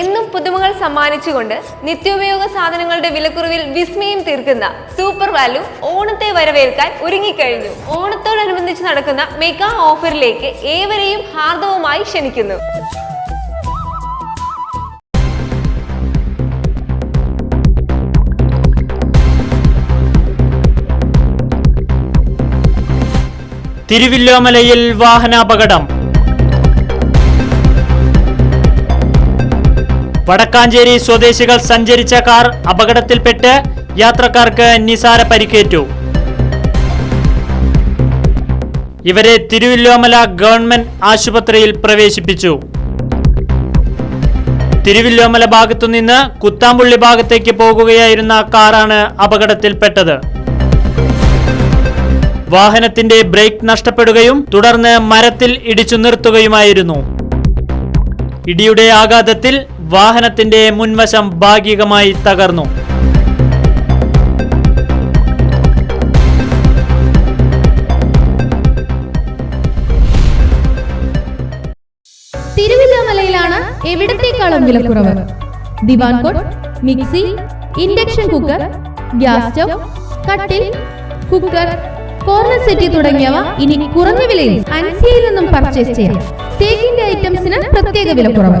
എന്നും പുതുമകൾ സമ്മാനിച്ചുകൊണ്ട് നിത്യോപയോഗ സാധനങ്ങളുടെ വിലക്കുറവിൽ വിസ്മയം തീർക്കുന്ന സൂപ്പർ വാല്യൂ ഓണത്തെ വരവേൽക്കാൻ ഒരുങ്ങിക്കഴിഞ്ഞു. ഓണത്തോടനുബന്ധിച്ച് നടക്കുന്ന മെഗാ ഓഫറിലേക്ക് ഏവരെയും ഹാർദവുമായി ക്ഷണിക്കുന്നു. തിരുവില്ലോമലയിൽ വാഹനാപകടം. വടക്കാഞ്ചേരി സ്വദേശികൾ സഞ്ചരിച്ച കാർ അപകടത്തിൽപ്പെട്ട് യാത്രക്കാർക്ക് നിസാര പരിക്കേറ്റു. ഇവരെ തിരുവില്ലോമല ഗവൺമെന്റ് ആശുപത്രിയിൽ പ്രവേശിപ്പിച്ചു. തിരുവില്ലോമല ഭാഗത്തുനിന്ന് കുത്താമ്പുള്ളി ഭാഗത്തേക്ക് പോകുകയായിരുന്ന കാറാണ് അപകടത്തിൽപ്പെട്ടത്. വാഹനത്തിന്റെ ബ്രേക്ക് നഷ്ടപ്പെടുകയും തുടർന്ന് മരത്തിൽ ഇടിച്ചു നിർത്തുകയുമായിരുന്നു. ഇടിയുടെ ആഘാതത്തിൽ വാഹനത്തിന്റെ മുൻവശം ഭാഗികമായി തകർന്നു. തിരുവല്ലാമലയിലാണ് എവിടത്തേക്കാളും വിലക്കുറവ്. ദിവാൻ cot mixie induction cooker gas stove കട്ടിൽ കുക്കർ കോർണർ സെറ്റി തുടങ്ങിയവ ഇനി കുറഞ്ഞ വിലയിൽ അൻസിയയിൽ നിന്നും പർച്ചേസ് ചെയ്യാം. തേക്കിന്റെ ഐറ്റംസിന് പ്രത്യേക വിലക്കുറവ്.